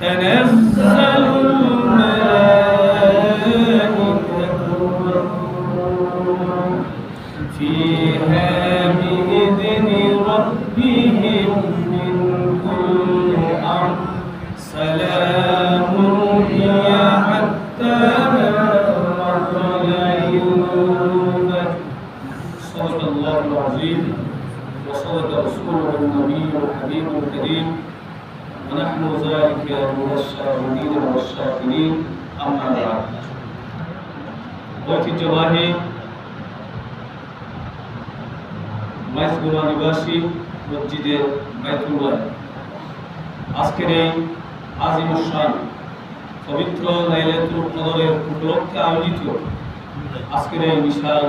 تنزل الملائكة فيها بإذن ربهم من كل أمر سلام هي حتى مطلع صلى الله عليه وسلم ঐতিহ্যবাহী মাইজগুমা নিবাসী মসজিদের বাইতুল্লাহ আজকের এই আজিমুসান পবিত্র লাইলাতুল কদরের উপলক্ষে আয়োজিত আজকের এই বিশাল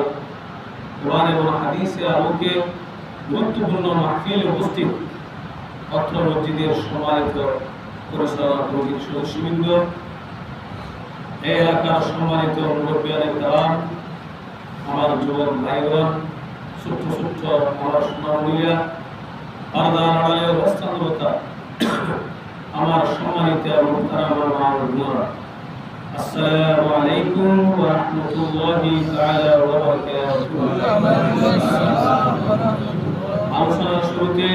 কোরআন এবং হাদিসের আলোকে গুরুত্বপূর্ণ মাহফিলে উপস্থিত অত্র মসজিদের সম্মানিত পরিচালনা কমিটির সদস্যবৃন্দ এই এলাকার সম্মানিত মুরব্বিয়ান কালাম আমার যুবক ভাইগণ, ছোট্ট ছোট্ট আমার সোনামণিরা আলাদা আড়ালে অবস্থানরতা আমার সম্মানিত এবং আসসালামু আলাইকুম ওয়া শুরুতে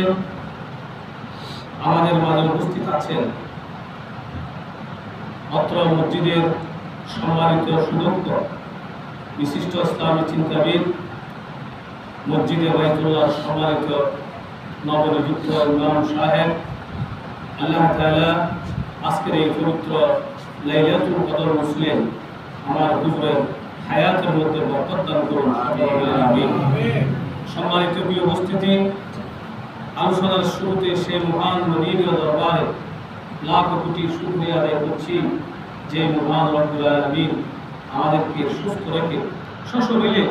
আমাদের মাঝে উপস্থিত আছেন। অত্র মসজিদের সম্মানিত সুদক্ষ, বিশিষ্ট ইসলামী চিন্তাবিদ, মসজিদে বাইতুল্লাহ সম্মানিত নবনিযুক্ত ইমাম সাহেব, আল্লাহ তাআলা আজকের এই পবিত্র লাইলাতুল কদর মুসলিম আমার হুজুরের হায়াতের মধ্যে বরকত দান করুন। সম্মানিত উপস্থিতি আলোচনার শুরুতে সে মহান মনিরীয় দরবারে লাখ কোটি শুক্রিয়া আদায় করছি যে মহান আলামিন আমাদেরকে সুস্থ রেখে সশরীরে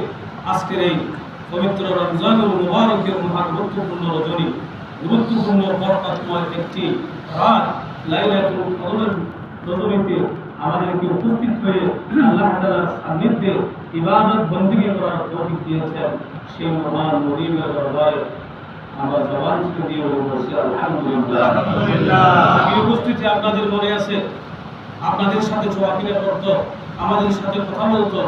আজকের এই পবিত্র রমজানুল মুবারকের মহান গুরুত্বপূর্ণ রজনী, গুরুত্বপূর্ণ বরকতময় একটি রাত লাইলাতুল রজনীতে আমাদেরকে উপস্থিত হয়ে আল্লাহ তাআলার সান্নিধ্যে ইবাদত বন্দিগি করার তৌফিক দিয়েছেন সেই মহান মরিমের দরবারে। আমরা জবান থেকে দিয়ে বলছি আলহামদুলিল্লাহ। উপস্থিতি আপনাদের মনে আছে? আপনাদের সাথে চোয়াকিরা করতো আমাদের সাথে কথা বলতো।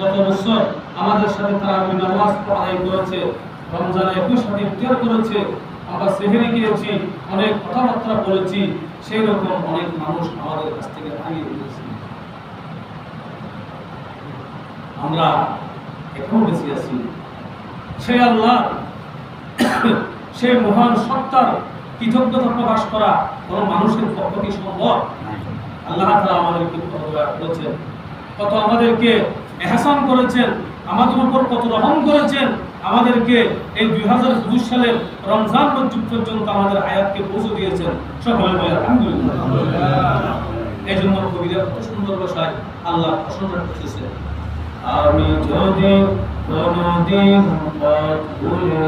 গত বছর আমাদের সাথে তারা নামাজ পড়াই করেছে রমজানে একই সাথে ইফতার করেছে। আমরা সেহেরে গিয়েছি অনেক কথাবার্তা বলেছি সেই রকম অনেক মানুষ আমাদের কাছ থেকে হারিয়ে দিয়েছে আমরা এখনও বেঁচে আছি। সে আল্লাহ সে মহান সত্তার কৃতজ্ঞতা প্রকাশ করা কোন মানুষের পক্ষ কি সম্ভব আল্লাহ আমাদেরকে করেছেন, কত আমাদেরকে এহসান করেছেন, আমাদের উপর কত রহম করেছেন, আমাদেরকে এই দুই হাজার পঁচিশ সালের রমজান পর্যন্ত আমাদের আয়াতকে পৌঁছে দিয়েছেন। সকলে বলে এই জন্য কবিরা কত সুন্দর ভাষায় আল্লাহ প্রশংসা করতেছে আমি যদি কোনদিন পথ ভুলে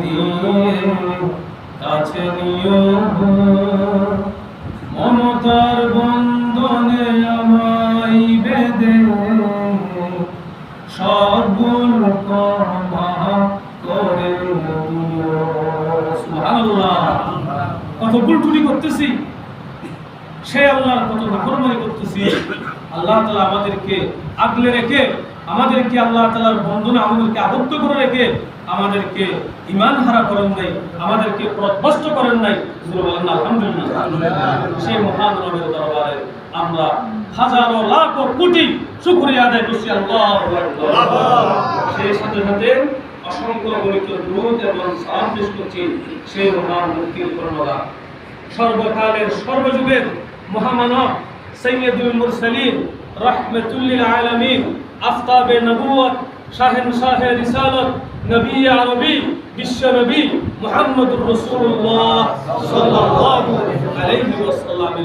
দিয়ে কাছে নিও মমতার বন্ধনে আমায় বেদে সব ভুল ক্ষমা করে কত ভুল করতেছি। সে আল্লাহর কত নাফরমানি করতেছি। আল্লাহ তাআলা আমাদেরকে আগলে রেখে, আমাদেরকে আল্লাহ তাআলার বন্ধনে আমাদেরকে আবদ্ধ করে রেখে আমাদেরকে ইমান হারা করেন নাই, আমাদেরকে প্রধ্বস্ত করেন নাই। আলহামদুলিল্লাহ। সেই মহান রবের দরবারে আমরা হাজারো লাখ কোটি শুকরিয়া আদায় করছি, আল্লাহ সেই সাথে সাথে অসংখ্য গণিত দ্রুত এবং পেশ করছি সেই মহান মুক্তির কর্মদা সর্বকালের সর্বযুগের মহামানব সৈয়দুল মুরসালিন, রাহমাতুল্লিল আলামিন, আফতাবে নবুয়ত শাহেন শাহে রিসালত নবী আরবি বিশ্ব নবী মুহাম্মদুর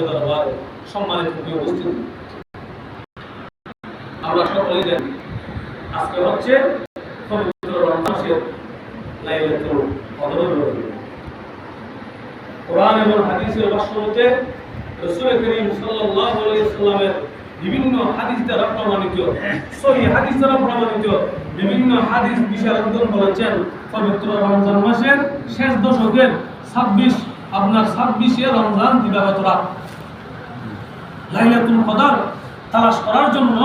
দরবারে সম্মানিত উপস্থিতি। আমরা সকলেই জানি, আজকে হচ্ছে কোরআন এবং হাদিসের ভাষ্যমতে রাসূল করিম আলাইহি সাল্লামের বিভিন্ন হাদিস দ্বারা প্রমাণিত। সহি হাদিস দ্বারা প্রমাণিত। বিভিন্ন হাদিস বিশারদগণ বলেছেন, পবিত্র রমজান মাসের শেষ দশকের ছাব্বিশ, আপনার ছাব্বিশে রমজান দিবাগত লাইলাতুল কদর তালাশ করার জন্য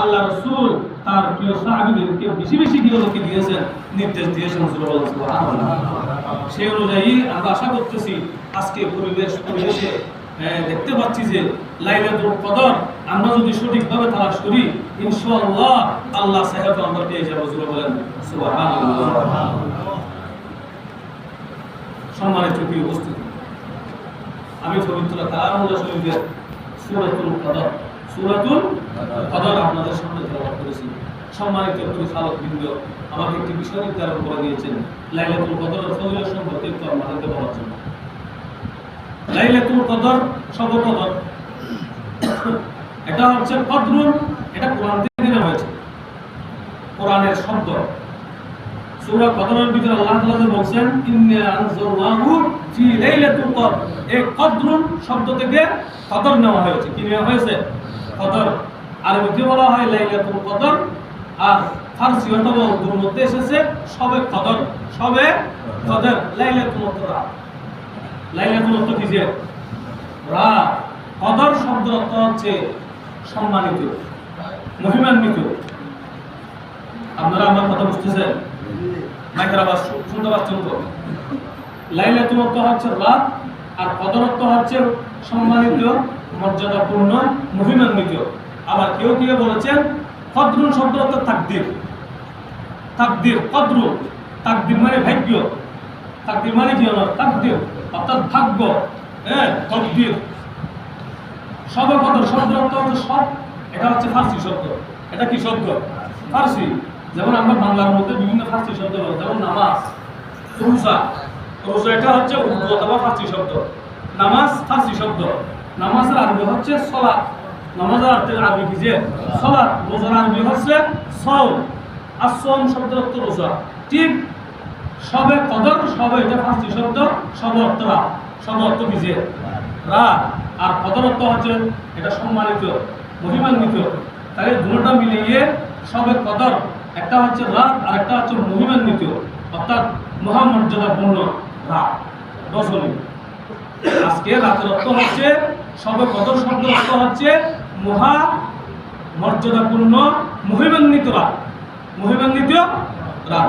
আল্লাহ রসুল তার প্রিয় সাহাবিদেরকে বেশি বেশি গৃহলোকে দিয়েছেন, নির্দেশ দিয়েছেন। সেই অনুযায়ী আমরা আশা করতেছি, আজকে পরিবেশ পরিবেশে দেখতে পাচ্ছি যে লাইলাতুল কদর, আমরা যদি সঠিকভাবে তালাশ করি, ইনশাআল্লাহ আল্লাহ সাহেব আমরা পেয়ে যাব জুড়ে বলেন। সম্মানিত প্রিয় উপস্থিতি, আমি পবিত্র কালামুল্লাহ শরীফের সূরাতুল কদর সূরাতুল কদর আপনাদের সামনে তেলাওয়াত করেছি সম্মানিত পরিচালক বৃন্দ আমাকে একটি বিষয় নির্ধারণ করে দিয়েছেন, লাইলাতুল কদরের ফজিলত সম্পর্কে একটু আমাদেরকে বলার জন্য লাইলাতুল কদর সব কদর এটা হচ্ছে কদরুন এটা কোরআন থেকে হয়েছে। কোরআনের শব্দ। সূরা কদরের ভিতরে আল্লাহ তাআলা যে বলছেন, ইন্না আনজালনাহু ফি লাইলাতুল কদর। এই কদরুন শব্দ থেকে কদর নেওয়া হয়েছে। কি নেওয়া হয়েছে? কদর। আরবিতে বলা হয়? লাইলাতুল কদর। আর ফারসি অথবা উর্দুর মধ্যে এসেছে, সবে কদর। সবে কদর। লাইলাতুল কদর। লাইলাতুল অর্থ কি যে? রাত কদর শব্দ অর্থ হচ্ছে সম্মানিত, মহিমান্বিত। আপনারা আমার কথা বুঝতেছেন? শুনতে পাচ্ছেন তো? লাইলাতুল অর্থ হচ্ছে রাত আর কদর অর্থ হচ্ছে সম্মানিত, মর্যাদাপূর্ণ, মহিমান্বিত। আবার কেউ কেউ বলেছেন, কদরুন শব্দ অর্থ তাকদির। তাকদির কদরু তাকদির মানে ভাগ্য। তাকদির মানে কি হলো? তাকদির। অর্থাৎ ভাগ্য। হ্যাঁ তকদির। কদর শব্দ অর্থ হচ্ছে সব। এটা হচ্ছে ফার্সি শব্দ। এটা কি শব্দ? ফার্সি। যেমন আমরা বাংলার মধ্যে বিভিন্ন ফার্সি শব্দ যেমন নামাজ, রোজা। রোজা এটা হচ্ছে উর্দু অথবা ফার্সি শব্দ। নামাজ ফার্সি শব্দ। নামাজের আরবি হচ্ছে সলাৎ। নামাজের অর্থ আরবি কি যে? সলাৎ। রোজার আরবি হচ্ছে সওম। আর শব্দের অর্থ রোজা। ঠিক সবে কদর, সবে এটা ফার্সি শব্দ সব অর্থ রাত সব অর্থ কি যে রাত আর কদর অর্থ হচ্ছে এটা সম্মানিত, মহিমান্বিত। তাহলে দুটোটা মিলিয়ে সবে কদর, একটা হচ্ছে রাত আর একটা হচ্ছে মহিমান্বিত, অর্থাৎ মহামর্যাদাপূর্ণ রাত রজনী। আজকে রাতের অর্থ হচ্ছে, সবে কদর শব্দ অর্থ হচ্ছে মহা মর্যাদাপূর্ণ, মহিমান্বিত রাত মহিমান্বিত আলহামদুলিল্লাহ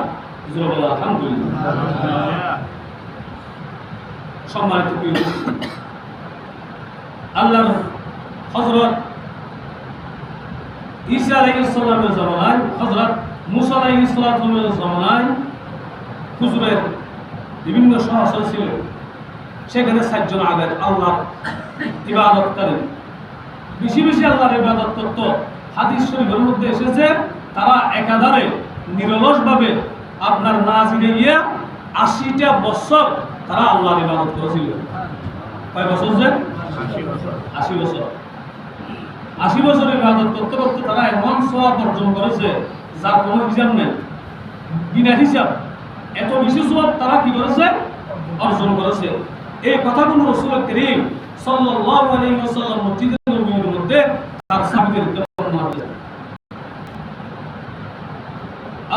সম্মানিত। আল্লাহর হযরত ঈসা আলাইহিস সালামের জামানায় আলাইহিস সালামের হুজুরের বিভিন্ন সহচর ছিল। সেখানে সাতজন আবেদ আল্লাহ ইবাদত করেন। বেশি বেশি আল্লাহর ইবাদত করত হাদিস শরীফের মধ্যে এসেছে, তারা একাধারে নিরলসভাবে আপনার না জিরে গিয়ে আশিটা বছর তারা আল্লাহর ইবাদত করেছিল। কয় বছর যে? আশি বছর। আশি বছরের ইবাদত করতে করতে তারা এমন সওয়াব অর্জন করেছে যার কোনো হিসাব নেই। বিনা হিসাব। এত বেশি সওয়াব তারা কি করেছে? অর্জন করেছে। এই কথাগুলো রাসূল করিম সাল্লাল্লাহু আলাইহি ওয়াসাল্লাম মসজিদে নববীর মধ্যে তার সাহাবীদেরকে বর্ণনা করেছেন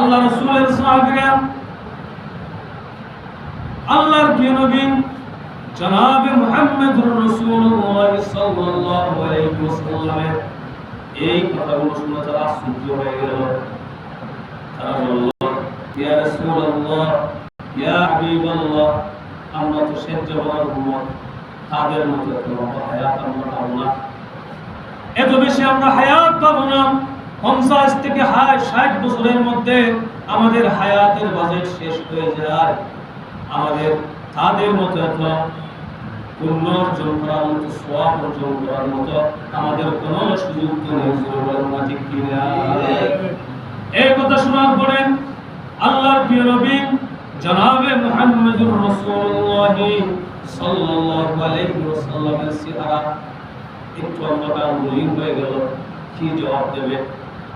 আল্লাহ রাসূলের সাহাবীরা, আল্লাহর প্রিয় নবী জনাবে মুহাম্মদুর রাসূলুল্লাহ সাল্লাল্লাহু আলাইহি ওয়াসাল্লামের এই কথাগুলো শুনে তারা আশ্চর্য হয়ে গেল। তারা বলল, ইয়া রাসূলুল্লাহ, ইয়া হাবিবাল্লাহ, আমরা তো শেষ জবানের উম্মত। তাদের মতো লম্বা হায়াত আমরা পাবো না। এত বেশি আমরা হায়াত পাবো না। পঞ্চাশ থেকে হায় ষাট বছরের মধ্যে আমাদের হায়াতের বাজেট শেষ হয়ে যায়। আমাদের তাদের মতো এত পুণ্য অর্জন করার মতো সোয়াব অর্জন করার মতো আমাদের কোনো সুযোগ নেই এই কথা শোনার পরে আল্লাহর প্রিয় নবী জনাবে মুহাম্মদুর রাসূলুল্লাহ সাল্লাল্লাহু আলাইহি ওয়াসাল্লামের চেহারা একটু অন্ধকার মলিন হয়ে গেল। কি জবাব দেবে?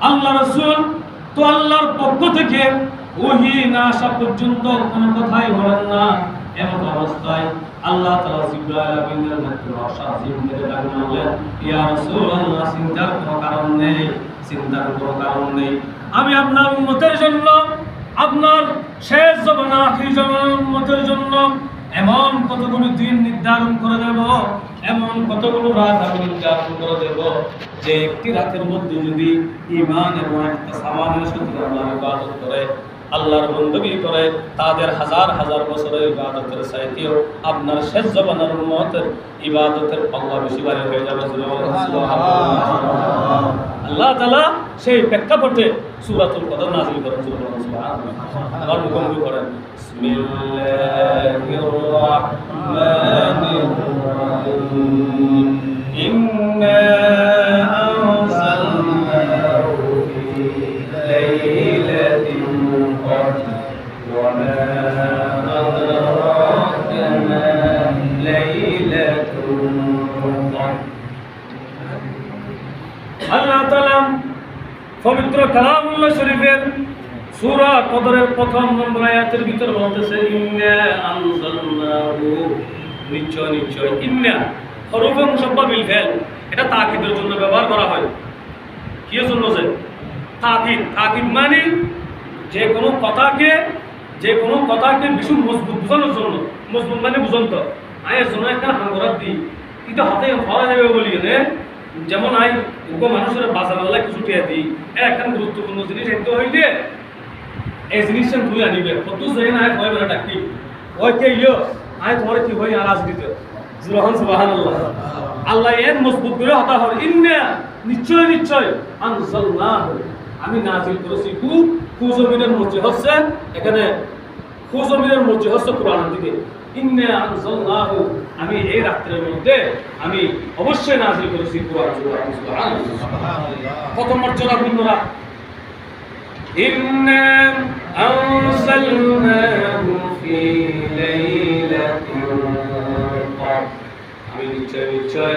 আল্লাহ রসুল, তো আল্লাহর পক্ষ থেকে ওহি না আসা পর্যন্ত কোনো কথাই বলেন না। এমন অবস্থায় আল্লাহ তাআলা জিবরাইল আমিনের মধ্যে আশা জিবরাইল ডাকলেন বললেন, ইয়া রাসূলুল্লাহ, চিন্তার কোনো কারণ নেই, চিন্তার কোনো কারণ নেই। আমি আপনার উম্মতের জন্য, আপনার শেষ জমানা আখির জমানার উম্মতের জন্য এমন কতগুলো দিন নির্ধারণ করে দেব এমন কতগুলো রাত আমি নির্ধারণ করে দেব যে একটি রাতের মধ্যে যদি ইমান এবং একটা সামানের সাথে আল্লাহ ইবাদত করে আল্লাহর বন্দী করে তাদের হাজার হাজার বছরের ইবাদতের চাইতেও আপনার শেষ জবানের উম্মতের ইবাদতের পাল্লা বেশি বাড়ি হয়ে যাবে। আল্লাহ তাআলা সেই প্রেক্ষাপটে সূরাতুল কদর নাযিল করেন সুবহানাল্লাহ আবার মুখোমুখি করেন বিসমিল্লাহির রাহমানির রাহিম ইন্না আনজালনাহু ফি লাইলাতিন কদর ওয়া মা আদরাকা মা লাইলাতুল কদর আল্লাহ তাআলা পবিত্র কালামুল্লাহ শরীফের সূরা কদরের প্রথম নম্বর আয়াতের ভিতর বলতেছে, ইন্না আনজালনাহু। নিশ্চয় নিশ্চয়। ইন্না, হরফে মুসাব্বা বিল ফেল এটা তাকিদের জন্য ব্যবহার করা হয়। কি জন্য যে? তাকিদ। তাকিদ মানে যে কোনো কথাকে, যে কোনো কথাকে ভীষণ মজবুত বোঝানোর জন্য। মজবুত মানে বুঝন্ত। আয়ের জন্য একটা হাঙ্গরাত দিই। এটা হাতে হওয়া যাবে বলি নে যেমন আই উপ মানুষের বাজার আল্লাহ কিছু টিয়া দিই। একটা গুরুত্বপূর্ণ জিনিস এত হইলে, এই জিনিসটা তুই আনিবে। কত যায় না হয় বেলা ডাকি ওই কে ইয়ো? আয় তোমার কি হই আলাজ দিতে জুরহান সুবহানাল্লাহ। আল্লাহ এর মজবুত করে হতা হয় ইন্না, নিশ্চয় নিশ্চয়। আনজালনাহু। আমি নাজিল করেছি কু কুজমিনের মধ্যে হচ্ছে, এখানে খুজমিনের মসজিদ হচ্ছে কোরআনের দিকে। ইন্না আনজাল্লাহু আমি এই রাত্রের মধ্যে আমি অবশ্যই নাজিল করেছি কোরআন সুবহান কত মর্যাদা পূর্ণরা ইন্না আনজালনাহু ফি লাইলাতিল আমি নিশ্চয় নিশ্চয়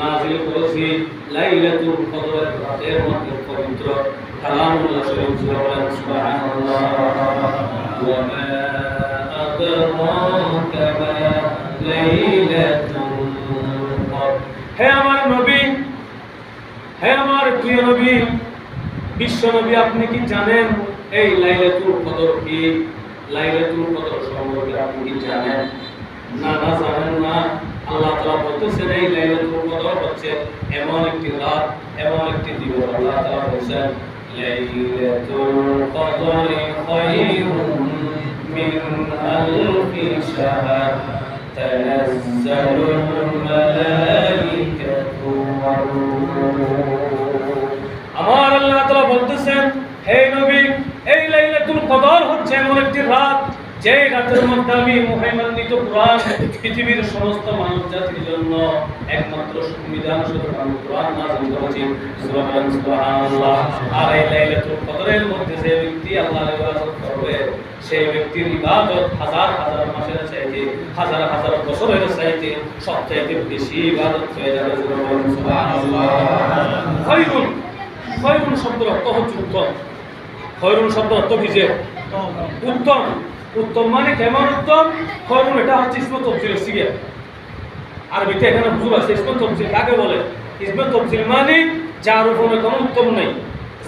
নাজিল করেছি লাইলাতুল কদর এর মধ্যে পবিত্র কালামুল্লাহ সুবহানাল্লাহ ওয়া মা আদরাকা মা লাইলাতুল হে আমার নবী, হে আমার প্রিয় নবী বিশ্বনবী আপনি কি জানেন এই লাইলাতুল কদর কি? লাইলাতুল কদর সম্পর্কে আপনি কি জানেন? না না জানেন না। আল্লাহ তাআলা বলতেছেন এই লাইলাতুল কদর হচ্ছে এমন একটি রাত, এমন একটি দিবস আল্লাহ তাআলা বলেছেন, লাইলাতুল কদরি খায়রুম মিন আলফি শাহর تنزل الملائكة والروح আমার আল্লাহ তাআলা বলতেছেন হে নবী এই লাইলাতুল কদর হচ্ছে এমন একটি রাত যে রাতের মধ্যে আমি মহিমান্বিত কোরআন পৃথিবীর সমস্ত মানব জাতির জন্য একমাত্র সংবিধান স্বরূপ আমি কোরআন নাযিল করেছি। সূরা বলেন সুবহানাল্লাহ। আর এই লাইলাতুল কদরের মধ্যে যে ব্যক্তি আল্লাহর ইবাদত করবে, সেই ব্যক্তির ইবাদত হাজার হাজার মাসের চাইতে, হাজার হাজার বছরের চাইতে সবচাইতে বেশি ইবাদত হয়ে যাবে। সূরা বলেন সুবহানাল্লাহ। খায়রুন খয়রুন শব্দের অর্থ হচ্ছে উত্তম। খয়রুন শব্দ অর্থ কি যে? উত্তম। উত্তম মানে কেমন উত্তম? খয়রুন এটা হচ্ছে ইসমত তফসিল সিগে আরবিতে এখানে বুঝুর আছে, ইসমত তফসিল কাকে বলে? ইসমত তফসিল মানে যার উপরে কোনো উত্তম নেই,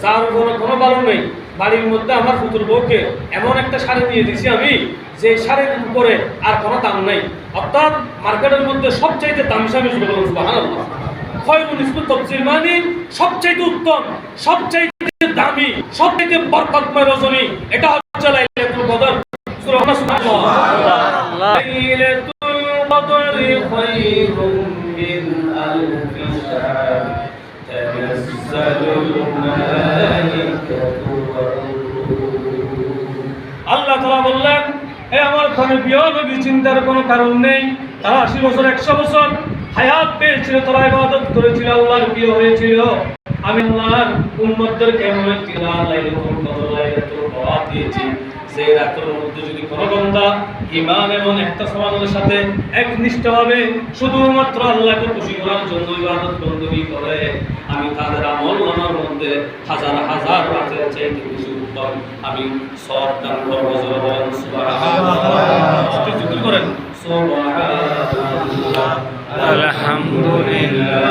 যার উপরে কোনো ভালো নেই। বাড়ির মধ্যে আমার ফুতুর বউকে এমন একটা শাড়ি দিয়ে দিছি আমি, যে শাড়ির উপরে আর কোনো দাম নেই। অর্থাৎ মার্কেটের মধ্যে সবচাইতে দামি স্বামী শুরু সুবহানাল্লাহ। খয়রুল ইসমত তফসিল মানে সবচাইতে উত্তম, সবচাইতে দামি, সবচাইতে বরকতময় রজনী। এটা হচ্ছে লাইলাতুল কদর। লাইলাতুল কদরি খায়রুম মিন আলফি শাহর তানাজ্জালুল মালাইকাতু আল্লাহ তাআলা বললেন হে আমার ধনে নবী চিন্তার কোনো কারণ নেই। তারা আশি বছর, একশো বছর হায়াত পেয়েছিল, তারা ইবাদত করেছিল, আল্লাহর প্রিয় হয়েছিল। আমি আল্লাহর উম্মতদেরকে এমন একটি রাত লাইলাতুল কদর, লাইলাতুল বরাত দিয়েছি। সেই রাতের মধ্যে যদি কোনো বান্দা ঈমান এবং ইহতিসামের সাথে একনিষ্ঠভাবে শুধুমাত্র আল্লাহকে খুশি করার জন্য ইবাদত বন্দী করে, আমি তাদের আমল নামার মধ্যে হাজার হাজার রাতের চাইতে বেশি উত্তম। আমি সব দান করব জিকির করেন। আলহামদুলিল্লাহ